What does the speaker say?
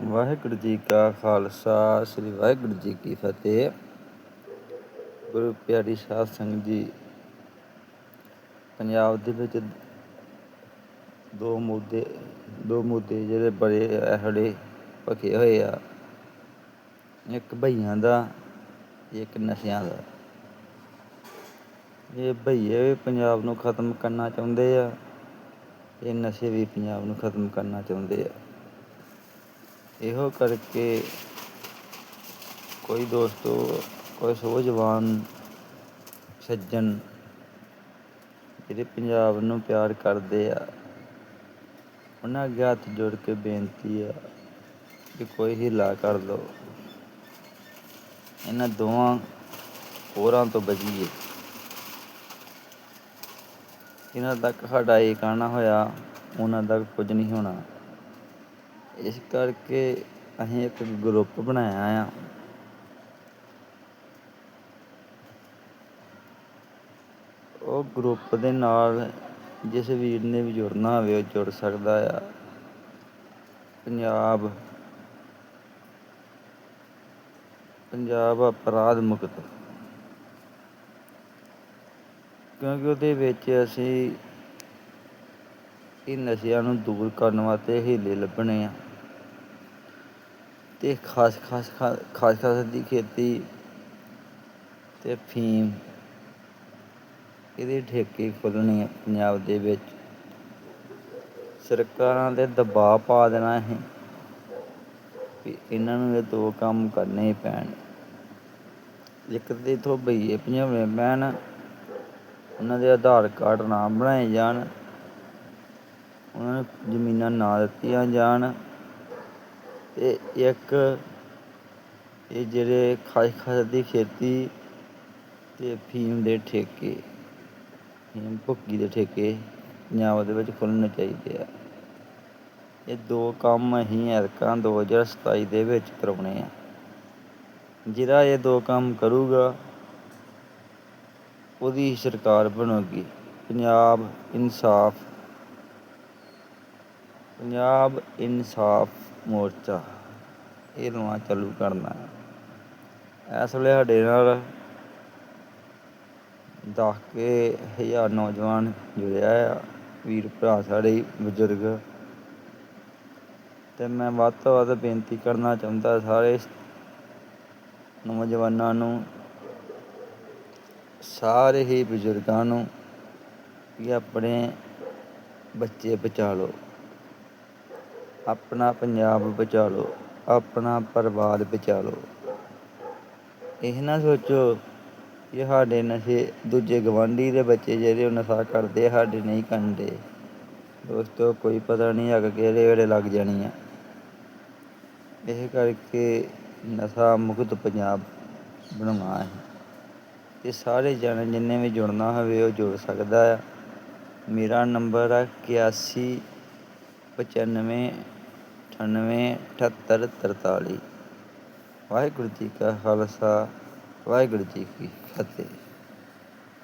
ਵਾਹਿਗੁਰੂ ਜੀ ਕਾ ਖਾਲਸਾ, ਸ੍ਰੀ ਵਾਹਿਗੁਰੂ ਜੀ ਕੀ ਫਤਿਹ। ਗੁਰੂ ਪਿਆਰੀ ਸਾਧ ਸੰਗਤ ਜੀ, ਪੰਜਾਬ ਦੇ ਵਿੱਚ ਦੋ ਮੁੱਦੇ ਦੋ ਮੁੱਦੇ ਜਿਹੜੇ ਬੜੇ ਇਹੜੇ ਭਖੇ ਹੋਏ ਆ। ਇੱਕ ਭਈਆਂ ਦਾ, ਇੱਕ ਨਸ਼ਿਆਂ ਦਾ। ਇਹ ਭਈਏ ਪੰਜਾਬ ਨੂੰ ਖਤਮ ਕਰਨਾ ਚਾਹੁੰਦੇ ਆ, ਇਹ ਨਸ਼ੇ ਵੀ ਪੰਜਾਬ ਨੂੰ ਖਤਮ ਕਰਨਾ ਚਾਹੁੰਦੇ ਆ। ਇਹੋ ਕਰਕੇ ਕੋਈ ਦੋਸਤੋ, ਕੋਈ ਸੋਝਵਾਨ ਸੱਜਣ ਜਿਹੜੇ ਪੰਜਾਬ ਨੂੰ ਪਿਆਰ ਕਰਦੇ ਆ, ਉਹਨਾਂ ਅੱਗੇ ਹੱਥ ਜੋੜ ਕੇ ਬੇਨਤੀ ਆ ਕਿ ਕੋਈ ਹੀਲਾ ਕਰ ਲਓ। ਇਹਨਾਂ ਦੋਵਾਂ ਹੋਰਾਂ ਤੋਂ ਬਚੀਏ। ਇਹਨਾਂ ਤੱਕ ਸਾਡਾ ਇਹ ਕਹਿਣਾ ਹੋਇਆ, ਉਹਨਾਂ ਤੱਕ ਕੁਝ ਨਹੀਂ ਹੋਣਾ। ਇਸ ਕਰਕੇ ਅਸੀਂ ਇੱਕ ਗਰੁੱਪ ਬਣਾਇਆ ਆ। ਉਹ ਗਰੁੱਪ ਦੇ ਨਾਲ ਜਿਸ ਵੀਰ ਨੇ ਵੀ ਜੁੜਨਾ ਹੋਵੇ, ਉਹ ਜੁੜ ਸਕਦਾ ਆ। ਪੰਜਾਬ। ਪੰਜਾਬ ਅਪਰਾਧ ਮੁਕਤ। ਕਿਉਂਕਿ ਉਹਦੇ ਵਿੱਚ ਅਸੀਂ ਇਹ ਨਸ਼ਿਆਂ ਨੂੰ ਦੂਰ ਕਰਨ ਵਾਸਤੇ ਹੀਲੇ ਲੱਭਣੇ ਆ। ਤੇ ਖਾਸ ਖਾਸ ਖਾਸ ਖਾਸ ਦੀ ਖੇਤੀ ਤੇ ਫੀਮ ਇਹਦੇ ਠੇਕੇ ਖੋਲ੍ਹਣੇ ਪੰਜਾਬ ਦੇ ਵਿੱਚ। ਸਰਕਾਰਾਂ ਦੇ ਦਬਾਅ ਪਾ ਦੇਣਾ ਹੈ ਵੀ ਇਹਨਾਂ ਨੂੰ ਇਹ ਦੋ ਕੰਮ ਕਰਨੇ ਪੈਣ। ਇੱਕ ਤੇ ਇਥੋਂ ਬਈਏ ਭਜਾਉਣੇ ਪੈਣ ਉਹਨਾਂ ਦੇ ਆਧਾਰ ਕਾਰਡ ਨਾ ਬਣਾਏ ਜਾਣ, ਉਹਨਾਂ ਨੂੰ ਜ਼ਮੀਨਾਂ ਨਾ ਦਿੱਤੀਆਂ ਜਾਣ। ਤੇ ਇੱਕ ਇਹ ਜਿਹੜੇ ਖਾਸ ਦੀ ਖੇਤੀ ਅਤੇ ਫੀਮ ਦੇ ਠੇਕੇ, ਫੀਮ ਭੁੱਕੀ ਦੇ ਠੇਕੇ ਪੰਜਾਬ ਦੇ ਵਿੱਚ ਖੁੱਲ੍ਹਣੇ ਚਾਹੀਦੇ ਆ। ਇਹ ਦੋ ਕੰਮ ਅਸੀਂ ਐਰਕਾਂ 2027 ਦੇ ਵਿੱਚ ਕਰਾਉਣੇ ਆ। ਜਿਹੜਾ ਇਹ ਦੋ ਕੰਮ ਕਰੂਗਾ, ਉਹਦੀ ਸਰਕਾਰ ਬਣੂਗੀ। ਪੰਜਾਬ ਇਨਸਾਫ ਪੰਜਾਬ ਇਨਸਾਫ ਮੋਰਚਾ, ਇਹ ਨਵਾਂ ਚਾਲੂ ਕਰਨਾ ਹੈ। ਇਸ ਵੇਲੇ ਸਾਡੇ ਨਾਲ ਦਸ ਕੇ ਹਜ਼ਾਰ ਨੌਜਵਾਨ ਜੁੜਿਆ ਆ ਵੀਰ ਭਰਾ ਸਾਡੇ ਬਜ਼ੁਰਗ। ਤੇ ਮੈਂ ਵੱਧ ਤੋਂ ਵੱਧ ਬੇਨਤੀ ਕਰਨਾ ਚਾਹੁੰਦਾ ਸਾਰੇ ਨੌਜਵਾਨਾਂ ਨੂੰ, ਸਾਰੇ ਹੀ ਬਜ਼ੁਰਗਾਂ ਨੂੰ ਕਿ ਆਪਣੇ ਬੱਚੇ ਬਚਾ ਲਓ। ਆਪਣਾ ਪੰਜਾਬ ਬਚਾ ਲਓ, ਆਪਣਾ ਪਰਿਵਾਰ ਬਚਾ ਲਓ। ਇਹ ਨਾ ਸੋਚੋ ਕਿ ਸਾਡੇ ਨਸ਼ੇ ਦੂਜੇ ਗਵਾਂਢੀ ਦੇ ਬੱਚੇ ਜਿਹੜੇ ਉਹ ਨਸ਼ਾ ਕਰਦੇ, ਸਾਡੇ ਨਹੀਂ ਕਰਦੇ ਦੋਸਤੋ, ਕੋਈ ਪਤਾ ਨਹੀਂ ਅੱਗ ਕਿਹੜੇ ਵੇਲੇ ਲੱਗ ਜਾਣੀ ਆ। ਇਹ ਕਰਕੇ ਨਸ਼ਾ ਮੁਕਤ ਪੰਜਾਬ ਬਣਾਉਣਾ ਹੈ। ਤੇ ਸਾਰੇ ਜਣੇ ਜਿੰਨੇ ਵੀ ਜੁੜਨਾ ਹੋਵੇ ਉਹ ਜੁੜ ਸਕਦਾ ਆ। ਮੇਰਾ ਨੰਬਰ ਆ ਇਕਿਆਸੀ ਪਚਾਨਵੇਂ ਅਠਾਨਵੇਂ ਅਠੱਤਰ ਤਰਤਾਲੀ। ਵਾਹਿਗੁਰੂ ਜੀ ਕਾ ਖਾਲਸਾ ਵਾਹਿਗੁਰੂ ਜੀ ਕੀ ਫਤਿਹ।